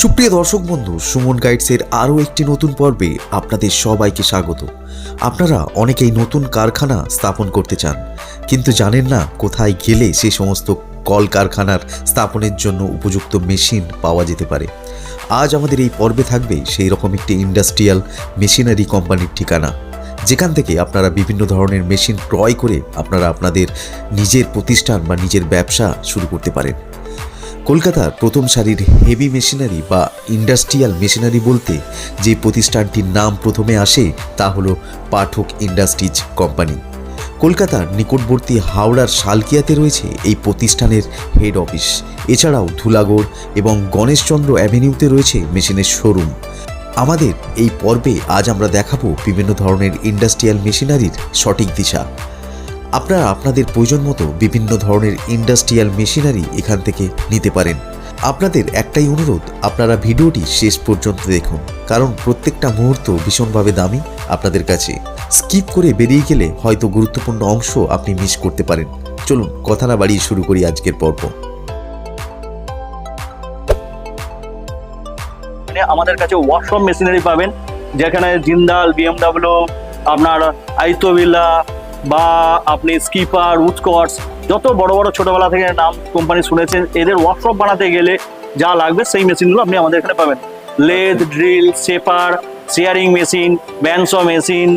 সুপ্রিয় দর্শক বন্ধু, সুমন গাইডসের আরও একটি নতুন পর্বে আপনাদের সবাইকে স্বাগত। আপনারা অনেকেই নতুন কারখানা স্থাপন করতে চান, কিন্তু জানেন না কোথায় গেলে সে সমস্ত কলকারখানার স্থাপনের জন্য উপযুক্ত মেশিন পাওয়া যেতে পারে। আজ আমাদের এই পর্বে থাকবে সেই রকম একটি ইন্ডাস্ট্রিয়াল মেশিনারি কোম্পানির ঠিকানা, যেখান থেকে আপনারা বিভিন্ন ধরনের মেশিন ক্রয় করে আপনারা আপনাদের নিজের প্রতিষ্ঠান বা নিজের ব্যবসা শুরু করতে পারেন। কলকাতার প্রথম সারির হেভি মেশিনারি বা ইন্ডাস্ট্রিয়াল মেশিনারি বলতে যে প্রতিষ্ঠানটির নাম প্রথমে আসে তা হলো পাঠক ইন্ডাস্ট্রিজ কোম্পানি। কলকাতার নিকটবর্তী হাওড়ার শালকিয়াতে রয়েছে এই প্রতিষ্ঠানের হেড অফিস এছাড়াও ধুলাগড় এবং গণেশচন্দ্র অ্যাভিনিউতে রয়েছে মেশিনের শোরুম আমাদের এই পর্বে আজ আমরা দেখাবো বিভিন্ন ধরনের ইন্ডাস্ট্রিয়াল মেশিনারির সঠিক দিশা। আপনারা আপনাদের প্রয়োজন মতো বিভিন্ন ধরনের ইন্ডাস্ট্রিয়াল মেশিনারি এখান থেকে নিতে পারেন। আপনাদের একটাই অনুরোধ, আপনারা ভিডিওটি শেষ পর্যন্ত দেখুন, কারণ প্রত্যেকটা মুহূর্ত ভীষণভাবে দামি আপনাদের কাছে। স্কিপ করে বেরিয়ে গেলে হয়তো গুরুত্বপূর্ণ অংশ আপনি মিস করতে পারেন। চলুন, কথা না বাড়িয়ে শুরু করি আজকের পর্ব। মানে আমাদের কাছে ওয়ার্কশপ মেশিনারি পাবেন, যেখানে জিন্দাল, বিএমডাব্লিউ, আপনার আইতোভিলা বা আপনি স্কিপার উৎকর্স যত বড় বড় ছোটবেলা থেকে নাম কোম্পানি শুনেছেন এদের ওয়ার্কশপ বানাতে গেলে যা লাগবে সেই মেশিনগুলো আপনি আমাদের এখানে পাবেন। Lathe drill shaper shearing machine bandsaw machine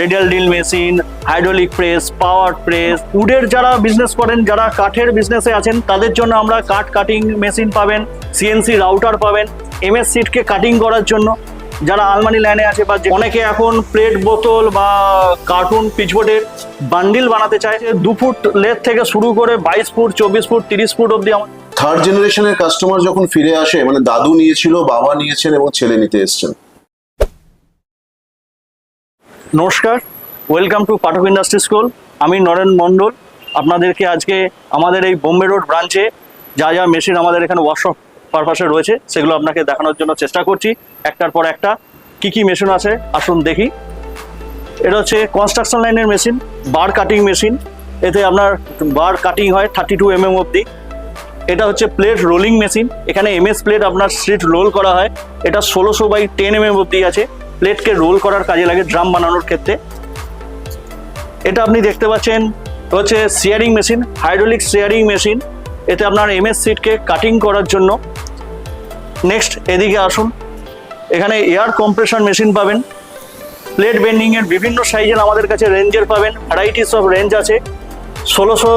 radial drill machine hydraulic press power press উডের যারা বিজনেস করেন যারা কাঠের বিজনেসে আছেন তাদের জন্য আমরা কাঠ কাটিং মেশিন পাবেন সিএনসি রাউটার পাবেন এমএস সিটকে কাটিং করার জন্য। যারা আলমারি লাইনে আছে বা অনেকে এখন প্লেট বোতল বা কার্টুন পিচবোর্ডের বান্ডিল বানাতে চায় দু ফুট লেথ থেকে শুরু করে বাইশ ফুট চব্বিশ ফুট তিরিশ ফুট অব্দি আমার থার্ড জেনারেশনের কাস্টমার যখন ফিরে আসে মানে দাদু নিয়েছিল বাবা নিয়েছেন এবং ছেলে নিতে এসছেন। নমস্কার welcome to Pathak industry school আমি নরেন মণ্ডল। আপনাদেরকে আজকে আমাদের এই বোম্বে রোড ব্রাঞ্চে যা যা মেশিন আমাদের এখানে ওয়ার্কশপ পারপাসে রয়েছে, সেগুলো আপনাকে দেখানোর জন্য চেষ্টা করছি। একটার পর একটা, কি কি মেশিন আছে, আসুন দেখি। এটা হচ্ছে কনস্ট্রাকশন লাইনের মেশিন বার কাটিং মেশিন এতে আপনার বার কাটিং হয় থার্টি টু এম এম অব্দি এটা হচ্ছে প্লেট রোলিং মেশিন এখানে এমএস প্লেট আপনার স্ট্রিট রোল করা হয়। এটা ষোলোশো বাই টেন এম এম অব্দি আছে প্লেটকে রোল করার কাজে লাগে ড্রাম বানানোর ক্ষেত্রে। এটা আপনি দেখতে পাচ্ছেন হচ্ছে shearing machine hydraulic shearing machine এতে আপনার এমএস সিটকে কাটিং করার জন্য নেক্সট এদিকে আসুন। এখানে এয়ার কম্প্রেশন মেশিন পাবেন। প্লেট বেন্ডিং এর বিভিন্ন সাইজের আমাদের কাছে রেঞ্জের পাবেন। ভ্যারাইটিস অফ রেঞ্জ আছে। ষোলোশো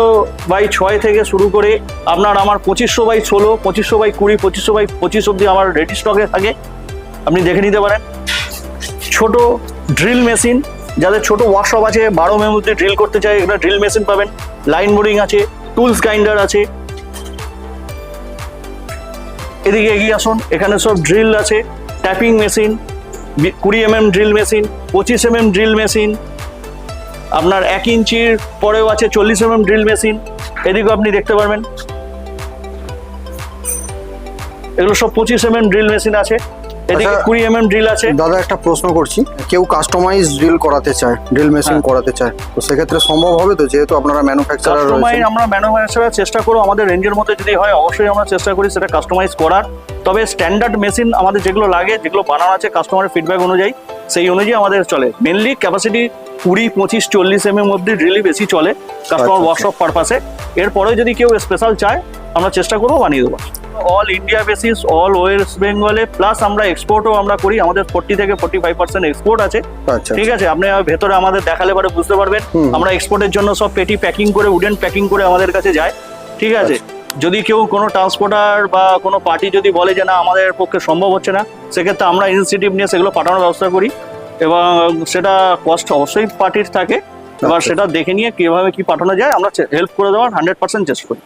বাই ছয় থেকে শুরু করে আপনার আমার পঁচিশশো বাই ষোলো, পঁচিশশো বাই কুড়ি, পঁচিশশো বাই পঁচিশ অব্দি আমার রেডি স্টকে থাকে। আপনি দেখে নিতে পারেন। ছোট ড্রিল মেশিন যাদের ছোট ওয়ার্কশপ আছে, বারো মেম অব্দি ড্রিল করতে চায় এখানে ড্রিল মেশিন পাবেন। লাইন বোরিং আছে টুলস গ্রাইন্ডার আছে। এদিকে এগিয়ে আসুন। এখানে সব ড্রিল আছে। ট্যাপিং মেশিন কুড়ি এম এম ড্রিল মেশিন পঁচিশ এম এম ড্রিল মেশিন আপনার এক ইঞ্চির পরেও আছে চল্লিশ এম এম ড্রিল মেশিন এদিকেও আপনি দেখতে পারবেন। এগুলো সব পঁচিশ এম এম ড্রিল মেশিন আছে। এদিকে আচ্ছা। কুড়ি এম এম ড্রিল আছে। দাদা একটা প্রশ্ন করছি। কেউ কাস্টমাইজ ড্রিল করাতে চায় ড্রিল মেশিন হ্যাঁ। করাতে চায় তো সেক্ষেত্রে সম্ভব হবে তো? যেহেতু আপনারা ম্যানুফ্যাকচারার কাস্টমাইজ রয়েছে আমরা ম্যানুফ্যাকচারার চেষ্টা আমাদের রেঞ্জের মধ্যে যদি হয় অবশ্যই আমরা চেষ্টা করি সেটা কাস্টমাইজ করার। তবে স্ট্যান্ডার্ড মেশিন আমাদের যেগুলো লাগে যেগুলো বানানো আছে কাস্টমারের ফিডব্যাক অনুযায়ী সেই অনুযায়ী আমাদের চলে। মেনলি ক্যাপাসিটি কুড়ি পঁচিশ চল্লিশ এম এম অব্দি ড্রিলই বেশি চলে কাস্টমার। ওয়ার্কশপ পারপাসে এরপরে যদি কেউ স্পেশাল চায় আমরা চেষ্টা করব বানিয়ে দেবো। All India basis all west বেঙ্গলে প্লাস আমরা এক্সপোর্টও আমরা করি আমাদের ফোর্টি থেকে ফোর্টি ফাইভ পার্সেন্ট এক্সপোর্ট আছে। আচ্ছা ঠিক আছে আপনি ভেতরে আমাদের দেখালে পরে বুঝতে পারবেন। আমরা এক্সপোর্টের জন্য সব পেটি প্যাকিং করে উডেন প্যাকিং করে আমাদের কাছে যায়। ঠিক আছে যদি কেউ কোনো ট্রান্সপোর্টার বা কোনো পার্টি যদি বলে যে না আমাদের পক্ষে সম্ভব হচ্ছে না সেক্ষেত্রে আমরা ইনিশিয়েটিভ নিয়ে সেগুলো পাঠানোর ব্যবস্থা করি। এবং সেটা কস্ট অবশ্যই পার্টির থাকে। এবার আচ্ছা। সেটা দেখে নিয়ে কীভাবে কি পাঠানো যায় আমরা হেল্প করে দেওয়ার হান্ড্রেড পার্সেন্ট চেষ্টা করি।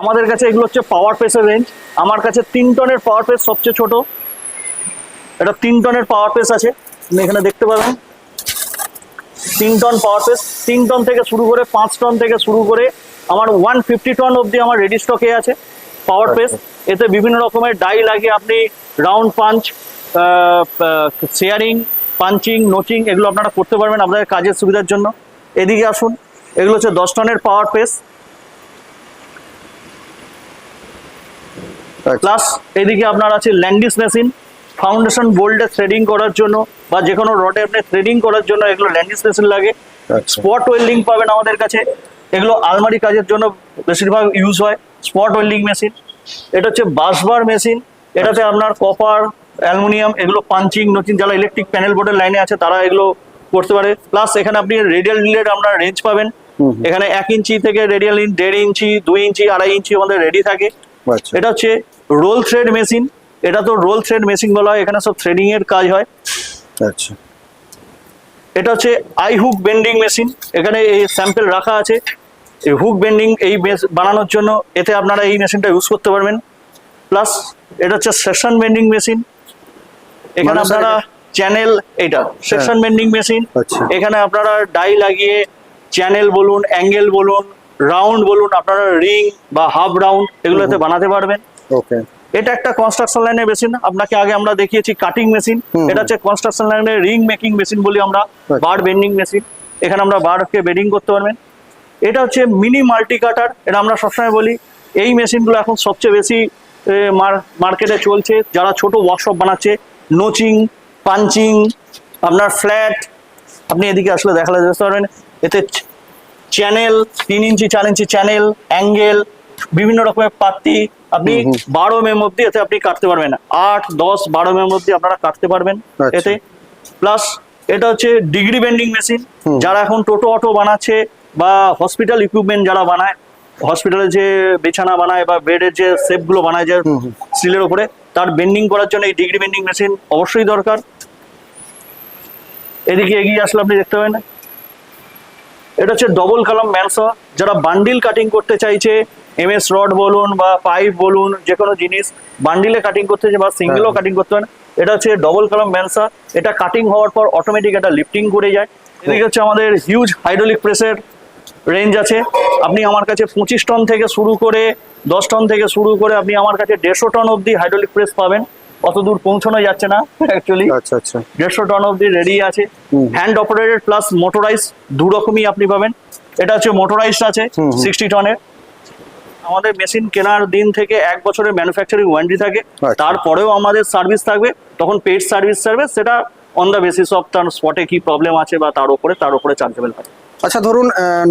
আমাদের কাছে এগুলো হচ্ছে পাওয়ার পেসের রেঞ্জ আমার কাছে তিন টনের পাওয়ার পেস সবচেয়ে ছোট। এটা তিন টনের পাওয়ার পেস আছে। আপনি এখানে দেখতে পাবেন। তিন টন পাওয়ার পেস তিন টন থেকে শুরু করে পাঁচ টন থেকে শুরু করে আমার ওয়ান ফিফটি টন অবধি আমার রেডি স্টকে আছে পাওয়ার পেস এতে বিভিন্ন রকমের ডাই লাগে আপনি round punch shearing punching notching এগুলো আপনারা করতে পারবেন আপনাদের কাজের সুবিধার জন্য। এদিকে আসুন। এগুলো হচ্ছে দশ টনের পাওয়ার পেস প্লাস এদিকে আপনার আছে ল্যান্ডিস মেশিন ফাউন্ডেশন বোল্ডে থ্রেডিং করার জন্য বা যে কোনো রডে আপনি থ্রেডিং করার জন্য এগুলো ল্যান্ডিস মেশিন লাগে। স্পট ওয়েল্ডিং পাবেন আমাদের কাছে। এগুলো আলমারি কাজের জন্য বেশিরভাগ ইউজ হয়। স্পট ওয়েল্ডিং মেশিন এটা হচ্ছে বাসবার মেশিন এটাতে আপনার কপার অ্যালুমিনিয়াম এগুলো পাঞ্চিং নতুন যারা ইলেকট্রিক প্যানেল বোর্ডের লাইনে আছে তারা এগুলো করতে পারে। প্লাস এখানে আপনি রেডিয়াল রিলের আমরা রেঞ্জ পাবেন। এখানে এক ইঞ্চি থেকে রেডিয়াল ইন দেড় ইঞ্চি দুই ইঞ্চি আড়াই ইঞ্চি আমাদের রেডি থাকে। এটা হচ্ছে রোল থ্রেড মেশিন এটা তো রোল থ্রেড মেশিন বলা হয় এখানে সব থ্রেডিং এর কাজ হয়। আচ্ছা। এটা হচ্ছে আই হুক বেন্ডিং মেশিন এখানে এই স্যাম্পল রাখা আছে। এই হুক বেন্ডিং এই বানানোর জন্য এতে আপনারা এই মেশিনটা ইউজ করতে পারবেন। প্লাস এটা হচ্ছে সেকশন বেন্ডিং মেশিন এখানে আপনারা চ্যানেল এটা সেকশন বেন্ডিং মেশিন আচ্ছা। এখানে আপনারা ডাই লাগিয়ে চ্যানেল বলুন অ্যাঙ্গেল বলুন রাউন্ড বলুন আপনারা রিং বা হাফ রাউন্ড এগুলোতে বানাতে পারবেন। ওকে। এটা একটা কনস্ট্রাকশন লাইনের মেশিন আপনাকে আগে আমরা দেখিয়েছি কাটিং মেশিন এটা হচ্ছে কনস্ট্রাকশন লাইনের রিং মেকিং মেশিন বলি আমরা। বার বেন্ডিং মেশিন এখানে আমরা বারকে বেডিং করতে পারবেন। এটা হচ্ছে মিনি মাল্টি কাটার এটা আমরা সবসময় বলি। এই মেশিনগুলো এখন সবচেয়ে বেশি মার্কেটে চলছে। যারা ছোট ওয়ার্কশপ বানাচ্ছে নোচিং পাঞ্চিং আপনার ফ্ল্যাট আপনি এদিকে আসলে দেখালে বুঝতে পারবেন। এতে চ্যানেল তিন ইঞ্চি চার ইঞ্চি চ্যানেল অ্যাঙ্গেল বিভিন্ন রকমের পাত্তি আপনি বারো মেম অব্দি এতে আপনি কাটতে পারবেন। আট দশ বারো মেম অব্দি আপনারা কাটতে পারবেন আচ্ছা। এতে। প্লাস এটা হচ্ছে ডিগ্রি বেন্ডিং মেশিন যারা এখন টোটো অটো বানাচ্ছে বা হসপিটাল ইকুইপমেন্ট যারা বানায় হসপিটালে যে বিছানা বানায় বা বেডের যে শেপগুলো বানায় যে। স্টিলের উপরে তার বেন্ডিং করার জন্য এই ডিগ্রি বেন্ডিং মেশিন অবশ্যই দরকার। এদিকে এগিয়ে আসলে আপনি দেখতে পাবেন। এটা হচ্ছে ডবল কলম ম্যানসা যারা বান্ডিল কাটিং করতে চাইছে এমএস রড বলুন বা পাইপ বলুন যে কোনো জিনিস বান্ডিলে কাটিং করতে চাইছে বা সিঙ্গেলও হ্যাঁ। কাটিং করতে পারেন এটা হচ্ছে ডবল কলম ম্যানসা এটা কাটিং হওয়ার পর অটোমেটিক এটা লিফটিং করে যায়। এদিকে হচ্ছে আমাদের হিউজ হাইড্রোলিক প্রেসের রেঞ্জ আছে। আপনি আমার কাছে পঁচিশ টন থেকে শুরু করে দশ টন থেকে শুরু করে আপনি আমার কাছে দেড়শো টন অবধি হাইড্রোলিক প্রেস পাবেন। অত দূর পৌঁছানো যাচ্ছে না অ্যাকচুয়ালি আচ্ছা আচ্ছা। দেড়শো টন অব্দি রেডি আছে। হ্যান্ড অপারেটেড প্লাস মোটরাইজ দু রকমই আপনি পাবেন। এটা হচ্ছে মোটরাইজড আছে। সিক্সটি টনের আমাদের মেশিন কেনার দিন থেকে এক বছরের ম্যানুফ্যাকচারিং ওয়ারেন্টি থাকে। আচ্ছা। তারপরেও আমাদের সার্ভিস থাকবে। তখন পেড সার্ভিস সার্ভিস সেটা অন দ্য বেসিস অফ তার স্পটে কি প্রবলেম আছে বা তার উপরে তার উপরে চার্জেবল হয়। আচ্ছা ধরুন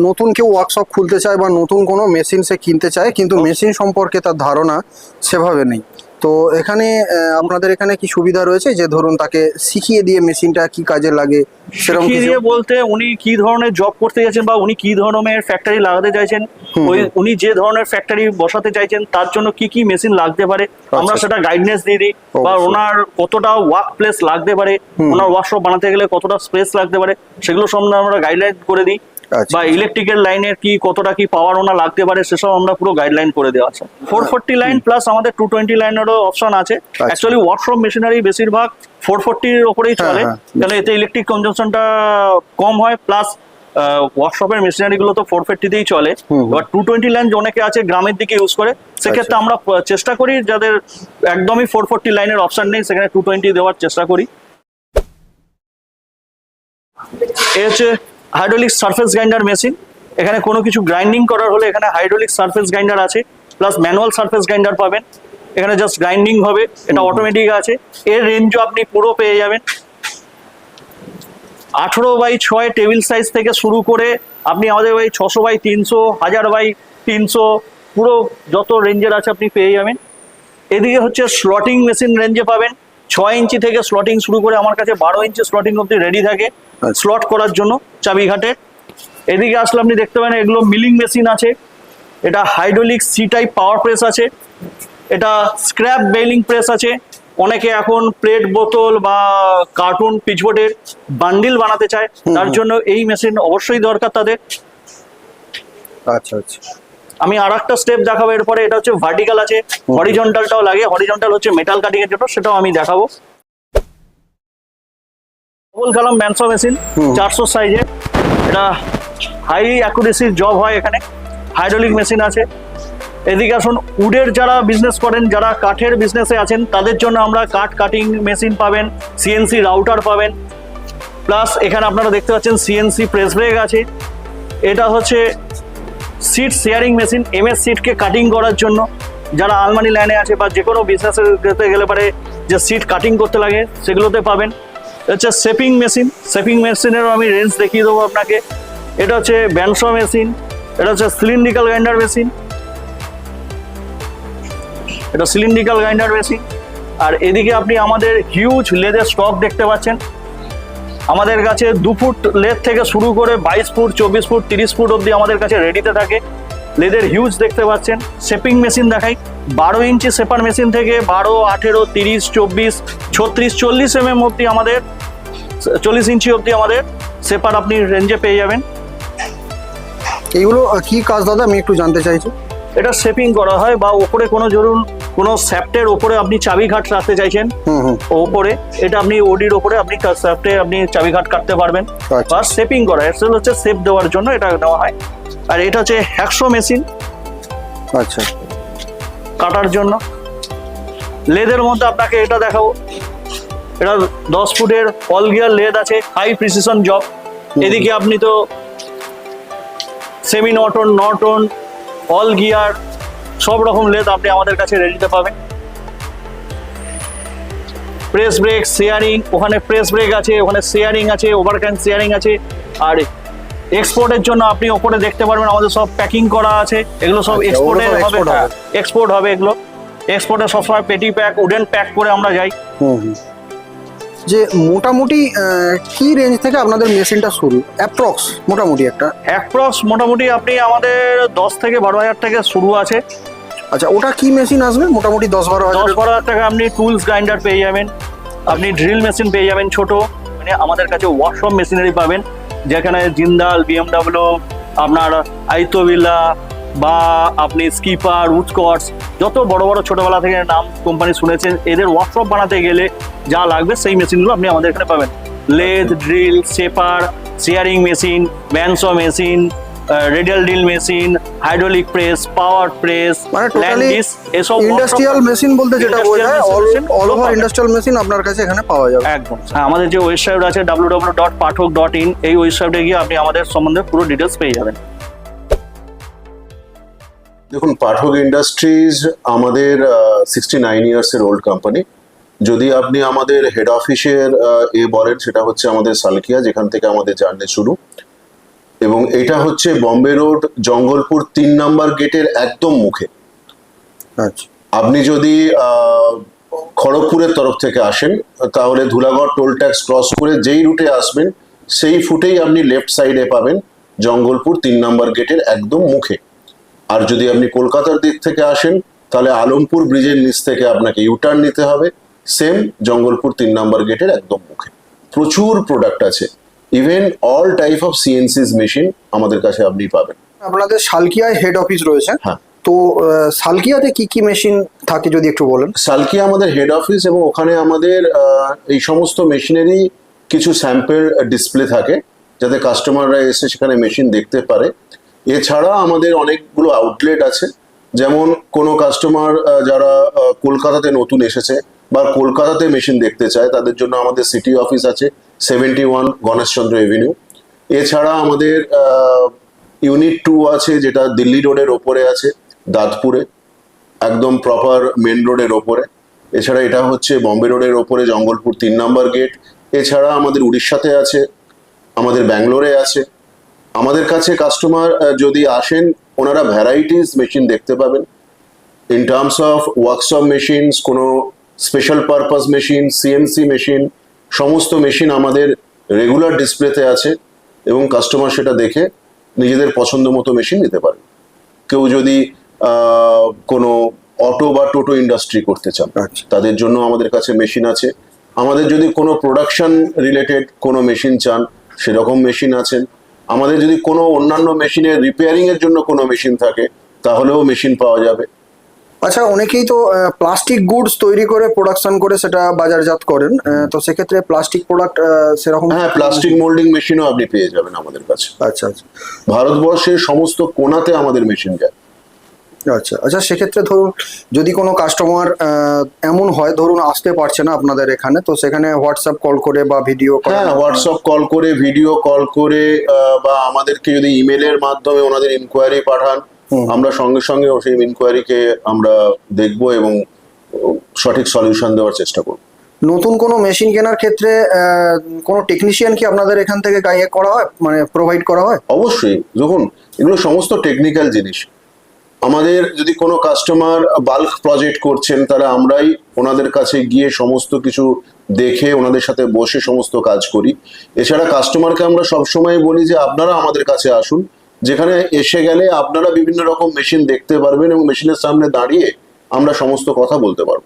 নতুন কেউ ওয়ার্কশপ খুলতে চায় বা নতুন কোনো মেশিন সে কিনতে চায় কিন্তু মেশিন সম্পর্কে তার ধারণা সেভাবে নেই। তো এখানে আপনাদের এখানে কি সুবিধা রয়েছে? যে ধরুন তাকে শিখিয়ে দিয়ে মেশিনটা কি কাজে লাগে সেরকম দিয়ে বলতে উনি কি ধরনের জব করতে চাইছেন বা উনি কি ধরনের ফ্যাক্টরি লাগাতে চাইছেন ওই উনি যে ধরনের ফ্যাক্টরি বসাতে চাইছেন তার জন্য কি কি মেশিন লাগতে পারে? আমরা আচ্ছা। সেটা গাইডনেস দিয়ে দিই। বা ওনার কতটা ওয়ার্ক প্লেস লাগতে পারে ওনার ওয়ার্কশপ বানাতে গেলে কতটা স্পেস লাগতে পারে সেগুলো সম্বন্ধে আমরা গাইডলাইন করে দিই। আচ্ছা। বা ইলেকট্রিক্যাল লাইনের কি কতটা কি পাওয়ার ওনা লাগতে পারে সেসব আমরা পুরো গাইডলাইন করে দেওয়া আছে। ফোর ফোরটি লাইন প্লাস আমাদের টু টোয়েন্টি লাইনেরও অপশন আছে। অ্যাকচুয়ালি ওয়ার্কশপ মেশিনারি বেশিরভাগ ফোর ফোরটির ওপরেই হ্যাঁ, চলে। হ্যাঁ। কারণ এতে ইলেকট্রিক কনজামশনটা কম হয় প্লাস ওয়ার্কশপের মেশিনারি গুলো তো ফোর ফিফটিতেই চলে। এবার টু টোয়েন্টি লাইন অনেকে আছে গ্রামের দিকে ইউজ করে। সেক্ষেত্রে আচ্ছা। আমরা চেষ্টা করি যাদের একদমই ফোর ফোরটি লাইনের অপশন নেই সেখানে টু টোয়েন্টি দেওয়ার চেষ্টা করি। এ হচ্ছে হাইড্রোলিক সারফেস গ্রাইন্ডার মেশিন এখানে কোনো কিছু গ্রাইন্ডিং করার হলে এখানে হাইড্রোলিক সারফেস গ্রাইন্ডার আছে প্লাস ম্যানুয়াল সারফেস গ্রাইন্ডার পাবেন। এখানে জাস্ট গ্রাইন্ডিং হবে এটা অটোমেটিক আছে। এর রেঞ্জও আপনি পুরো পেয়ে যাবেন। আঠেরো বাই ছয় টেবিল সাইজ থেকে শুরু করে আপনি আমাদের ওই ছশো বাই তিনশো হাজার বাই তিনশো পুরো যত রেঞ্জের আছে আপনি পেয়ে যাবেন। এদিকে হচ্ছে স্লটিং মেশিন রেঞ্জে পাবেন। ছয় ইঞ্চি থেকে স্লটিং শুরু করে আমার কাছে বারো ইঞ্চি স্লটিং অব্দি রেডি থাকে আচ্ছা। স্লট করার জন্য চাবিঘাটে। এদিকে আসলে আপনি দেখতে পাবেন এগুলো মিলিং মেশিন আছে। এটা hydraulic C type power press আছে। এটা স্ক্র্যাপ বেলিং প্রেস আছে। অনেকে এখন প্লেট বোতল বা কার্টুন পিচবোর্ডের বান্ডিল বানাতে চায়। তার জন্য এই মেশিন অবশ্যই দরকার তাদের। আচ্ছা আচ্ছা। আমি আর একটা স্টেপ দেখাবো এরপরে এটা হচ্ছে ভার্টিক্যাল আছে হরিজন্টালটাও লাগে হরিজন্টাল হচ্ছে মেটাল কাটিং এর জন্য সেটাও আমি দেখাবো। Double column bandsaw machine. চারশো সাইজে এটা হাই অ্যাকুরেসির জব হয় এখানে। হাইড্রোলিক মেশিন আছে। এদিকে আসুন উডের যারা বিজনেস করেন যারা কাঠের বিজনেসে আছেন তাদের জন্য আমরা কাঠ কাটিং মেশিন পাবেন সিএনসি রাউটার পাবেন। প্লাস এখানে আপনারা দেখতে পাচ্ছেন সিএনসি প্রেস ব্রেক আছে। এটা হচ্ছে সিট শেয়ারিং মেশিন এমএস সিটকে কাটিং করার জন্য। যারা আলমারি লাইনে আছে বা যে কোনো বিজনেসের ক্ষেত্রে গেলে পারে যে সিট কাটিং করতে লাগে, সেগুলোতে পাবেন। এটা হচ্ছে শেপিং মেশিন শেপিং মেশিনেরও আমি রেঞ্জ দেখিয়ে দেবো আপনাকে। এটা হচ্ছে ব্যানসো মেশিন এটা হচ্ছে সিলিন্ড্রিক্যাল গ্রাইন্ডার মেশিন এটা সিলিন্ড্রিক্যাল গ্রাইন্ডার মেশিন আর এদিকে আপনি আমাদের হিউজ লেদের স্টক দেখতে পাচ্ছেন। আমাদের কাছে দু ফুট লেদ থেকে শুরু করে বাইশ ফুট চব্বিশ ফুট তিরিশ ফুট অবধি আমাদের কাছে রেডিতে থাকে। লেদের হিউজ দেখতে পাচ্ছেন। শেপিং মেশিন দেখাই। বারো ইঞ্চি সেপার মেশিন থেকে বারো আঠেরো তিরিশ চব্বিশ ছত্রিশ চল্লিশ এম এম অবধি আমাদের চল্লিশ ইঞ্চি অবধি আমাদের সেপার আপনি রেঞ্জে পেয়ে যাবেন। এইগুলো কি কাজ দাদা? আমি একটু জানতে চাইছি। এটা শেপিং করা হয় বা ওপরে কোনো ধরুন কোনো স্যাপ্টের ওপরে আপনি চাবিঘাট রাখতে চাইছেন? হুম হুম। ওপরে এটা আপনি ওডির ওপরে আপনি স্যাপ্টে আপনি চাবিঘাট কাটতে পারবেন। আচ্ছা। বা শেপিং করা এক্সেল হচ্ছে শেপ দেওয়ার জন্য এটা নেওয়া হয়। আর এটা হচ্ছে হ্যাকশো মেশিন আচ্ছা। কাটার জন্য। লেদের মধ্যে আপনাকে এটা দেখাবো। এটা দশ ফুটের অল গিয়ার লেদ আছে হাই প্রিসিশন জব এদিকে আপনি তো semi Norton Norton all gear সব রকম লেদ আপনি আমাদের কাছে রেডিতে পাবেন। প্রেস ব্রেক শেয়ারিং ওখানে প্রেস ব্রেক আছে ওখানে শেয়ারিং আছে ওভারক্যান্ড শেয়ারিং আছে আর এক্সপোর্টের জন্য আপনি ওপরে দেখতে পারবেন আমাদের সব প্যাকিং করা আছে এগুলো সব আচ্ছা, এক্সপোর্টে হবে হবে। এক্সপোর্ট হবে এগুলো। এক্সপোর্টে সবসময় পেটি প্যাক উডেন প্যাক করে আমরা যাই। হুম হুম। যে মোটামুটি কি রেঞ্জ থেকে আপনাদের মেশিনটা শুরু? অ্যাপ্রক্স মোটামুটি একটা। অ্যাপ্রক্স মোটামুটি আপনি আমাদের দশ থেকে বারো হাজার থেকে শুরু আছে। আচ্ছা ওটা কি মেশিন আসবে? মোটামুটি দশ বারো হাজার দশ বারো হাজার টাকা আপনি টুলস গ্রাইন্ডার পেয়ে যাবেন। আপনি ড্রিল মেশিন পেয়ে যাবেন ছোট। মানে আমাদের কাছে ওয়ার্কশপ মেশিনারি পাবেন। যেখানে জিন্দাল বিএমডাব্লিউ আপনার আইতোবিলা বা আপনি স্কিপার উডস্কটস যত বড় বড় ছোটবেলা থেকে নাম কোম্পানি শুনেছেন এদের ওয়ার্কশপ বানাতে গেলে যা লাগবে সেই মেশিনগুলো আপনি আমাদের এখানে পাবেন। Lathe drill shaper shearing machine bandsaw machine radial drill machine hydraulic press power press মানে টোটালি এসব ইন্ডাস্ট্রিয়াল মেশিন বলতে যেটা বোঝায় অল ওভার ইন্ডাস্ট্রিয়াল মেশিন আপনার কাছে এখানে পাওয়া যাবে। একদম। হ্যাঁ আমাদের যে ওয়েবসাইট আছে W W dot Pathak dot in এই ওয়েবসাইটে গিয়ে আপনি আমাদের সম্বন্ধে পুরো ডিটেলস পেয়ে যাবেন। দেখুন পাঠক ইন্ডাস্ট্রিজ আমাদের সিক্সটি নাইন ইয়ার্স এর ওল্ড কোম্পানি যদি আপনি আমাদের হেড অফিসের এ বলেন সেটা হচ্ছে আমাদের সালকিয়া যেখান থেকে আমাদের জার্নি শুরু। এবং এটা হচ্ছে বম্বে রোড জঙ্গলপুর তিন নাম্বার গেটের একদম মুখে। আচ্ছা। আপনি যদি খড়গপুরের তরফ থেকে আসেন তাহলে ধুলাগড় টোল ট্যাক্স ক্রস করে যেই রুটে আসবেন সেই ফুটেই আপনি লেফট সাইডে পাবেন জঙ্গলপুর তিন নাম্বার গেটের একদম মুখে। আর যদি আপনি কলকাতার দিক থেকে আসেন তাহলে আলমপুর ব্রিজের নিচ থেকে আপনাকে ইউটার্ন নিতে হবে। সেম জঙ্গলপুর তিন নম্বর গেটের একদম মুখে। প্রচুর প্রোডাক্ট আছে। Even all type of CNCs machine আমাদের কাছে আপনি পাবেন। আপনাদের সালকিয়ায় হেড অফিস রয়েছে। হ্যাঁ। তো সালকিয়াতে কি কি মেশিন থাকে যদি একটু বলেন? সালকিয়া আমাদের হেড অফিস এবং ওখানে আমাদের এই সমস্ত মেশিনেরই কিছু স্যাম্পল ডিসপ্লে থাকে যাতে কাস্টমাররা এসে সেখানে মেশিন দেখতে পারে। এছাড়া আমাদের অনেকগুলো আউটলেট আছে। যেমন কোনো কাস্টমার যারা কলকাতাতে নতুন এসেছে বা কলকাতাতে মেশিন দেখতে চায়, তাদের জন্য আমাদের সিটি অফিস আছে সেভেন্টি ওয়ান গণেশচন্দ্র এভিনিউ এছাড়া আমাদের ইউনিট টু আছে, যেটা দিল্লি রোডের ওপরে আছে, দাঁতপুরে, একদম প্রপার মেন রোডের ওপরে। এছাড়া এটা হচ্ছে বম্বে রোডের ওপরে, জঙ্গলপুর তিন নম্বর গেট এছাড়া আমাদের উড়িষ্যাতে আছে, আমাদের ব্যাঙ্গালোরে আছে আমাদের কাছে কাস্টমার যদি আসেন ওনারা ভ্যারাইটিস মেশিন দেখতে পাবেন। In terms of workshop machines কোনো special purpose machine CNC machine সমস্ত মেশিন আমাদের রেগুলার ডিসপ্লেতে আছে এবং কাস্টমার সেটা দেখে নিজেদের পছন্দ মতো মেশিন নিতে পারেন। কেউ যদি কোনো অটো বা টোটো ইন্ডাস্ট্রি করতে চান আচ্ছা। তাদের জন্য আমাদের কাছে মেশিন আছে। আমাদের যদি কোনো প্রোডাকশন রিলেটেড কোনো মেশিন চান সেরকম মেশিন আছেন। আমাদের যদি কোনো অন্যান্য মেশিনের রিপেয়ারিং এর জন্য কোনো মেশিন থাকে তাহলেও মেশিন পাওয়া যাবে। আচ্ছা অনেকেই তো প্লাস্টিক গুডস তৈরি করে প্রোডাকশন করে সেটা বাজারজাত করেন। তো সেক্ষেত্রে প্লাস্টিক প্রোডাক্ট সেরকম হ্যাঁ প্লাস্টিক মোল্ডিং মেশিনও আপনি পেয়ে যাবেন আমাদের কাছে। আচ্ছা আচ্ছা। ভারতবর্ষের সমস্ত কোনাতে আমাদের মেশিন যায়। আচ্ছা আচ্ছা সেক্ষেত্রে ধরুন যদি কোনো কাস্টমার এমন হয় ধরুন আসতে পারছে না আপনাদের এখানে তো সেখানে হোয়াটসঅ্যাপ কল করে বা ভিডিও হ্যাঁ হোয়াটসঅ্যাপ কল করে ভিডিও কল করে বা আমাদেরকে যদি ইমেলের মাধ্যমে ওনাদের ইনকোয়ারি পাঠান আমরা সঙ্গে সঙ্গে সেই ইনকোয়ারিকে আমরা দেখব এবং সঠিক সলিউশন দেওয়ার চেষ্টা করব। নতুন কোনো মেশিন কেনার ক্ষেত্রে কোনো টেকনিশিয়ান কি আপনাদের এখান থেকে গাইয়ে করা হয়? মানে প্রোভাইড করা হয়? অবশ্যই দেখুন এগুলো সমস্ত টেকনিক্যাল জিনিস। আমাদের যদি কোনো কাস্টমার বাল্ক প্রজেক্ট করছেন, তাহলে আমরাই ওনাদের কাছে গিয়ে সমস্ত কিছু দেখে ওনাদের সাথে বসে সমস্ত কাজ করি। এছাড়া কাস্টমারকে আমরা সবসময় বলি যে, আপনারা আমাদের কাছে আসুন। যেখানে এসে গেলে আপনারা বিভিন্ন রকম মেশিন দেখতে পারবেন এবং মেশিনের সামনে দাঁড়িয়ে আমরা সমস্ত কথা বলতে পারব।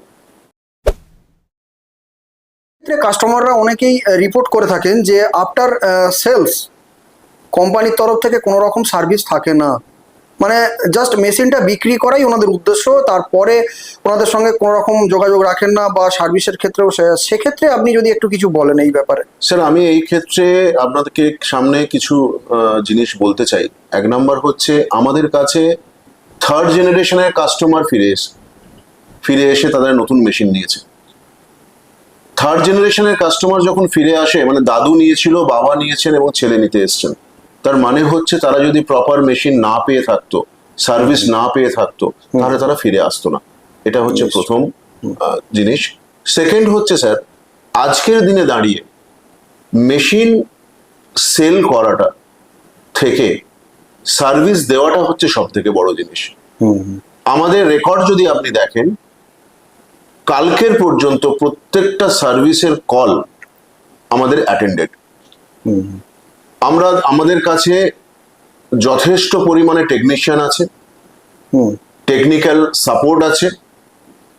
কাস্টমাররা অনেকেই রিপোর্ট করে থাকেন যে আফটার সেলস কোম্পানির তরফ থেকে কোনো রকম সার্ভিস থাকে না। মানে জাস্ট মেশিনটা বিক্রি করাই ওনাদের উদ্দেশ্য, তারপরে ওনাদের সঙ্গে কোনো রকম যোগাযোগ রাখেন না বা সার্ভিসের ক্ষেত্রেও সেক্ষেত্রে আপনি যদি একটু কিছু বলেন এই ব্যাপারে। স্যার আমি এই ক্ষেত্রে আপনাদেরকে সামনে কিছু জিনিস বলতে চাই। এক নম্বর হচ্ছে, আমাদের কাছে থার্ড জেনারেশনের কাস্টমার ফিরে এসে ফিরে এসে তাদের নতুন মেশিন নিয়েছে। থার্ড জেনারেশনের কাস্টমার যখন ফিরে আসে মানে দাদু নিয়েছিল, বাবা নিয়েছেন এবং ছেলে নিতে এসছেন। তার মানে হচ্ছে তারা যদি প্রপার মেশিন না পেয়ে থাকতো সার্ভিস না পেয়ে থাকতো তাহলে তারা ফিরে আসতো না। এটা হচ্ছে প্রথম জিনিস। সেকেন্ড হচ্ছে স্যার আজকের দিনে দাঁড়িয়ে মেশিন সেল করাটা থেকে সার্ভিস দেওয়াটা হচ্ছে সব থেকে বড় জিনিস। আমাদের রেকর্ড যদি আপনি দেখেন কালকের পর্যন্ত প্রত্যেকটা সার্ভিসের কল আমাদের অ্যাটেন্ডেড আমরা আমাদের কাছে যথেষ্ট পরিমাণে টেকনিশিয়ান আছে। হুম। টেকনিক্যাল সাপোর্ট আছে।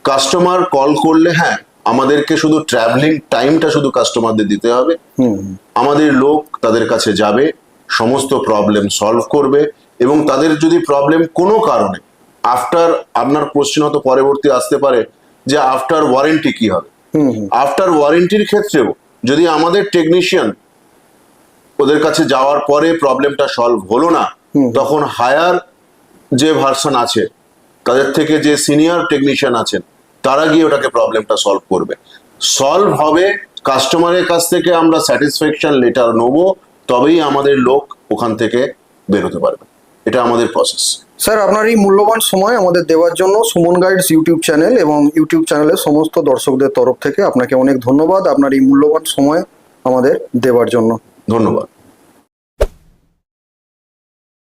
কাস্টমার কল করলে হ্যাঁ আমাদেরকে শুধু ট্রাভেলিং টাইমটা শুধু কাস্টমারদের দিতে হবে। হুম। আমাদের লোক তাদের কাছে যাবে সমস্ত প্রবলেম সলভ করবে এবং তাদের যদি প্রবলেম কোনো কারণে আফটার আপনার কোশ্চেন হয়তো পরবর্তী আসতে পারে যে আফটার ওয়ারেন্টি কি হবে? আফটার ওয়ারেন্টির ক্ষেত্রেও যদি আমাদের টেকনিশিয়ান ওদের কাছে যাওয়ার পরে প্রবলেমটা সলভ হলো না। তখন হায়ার যে ভার্সন আছে তাদের থেকে যে সিনিয়র টেকনিশিয়ান আছেন তারা গিয়ে ওটাকে প্রবলেমটা সলভ করবে। সলভ হবে কাস্টমারের কাছ থেকে আমরা স্যাটিসফ্যাকশন লেটার নেব তবেই আমাদের লোক ওখান থেকে বেরোতে পারবে। এটা আমাদের প্রসেস স্যার আপনার এই মূল্যবান সময় আমাদের দেওয়ার জন্য সুমন গাইডস ইউটিউব চ্যানেল এবং ইউটিউব চ্যানেলের সমস্ত দর্শকদের তরফ থেকে আপনাকে অনেক ধন্যবাদ আপনার এই মূল্যবান সময় আমাদের দেওয়ার জন্য। ধন্যবাদ।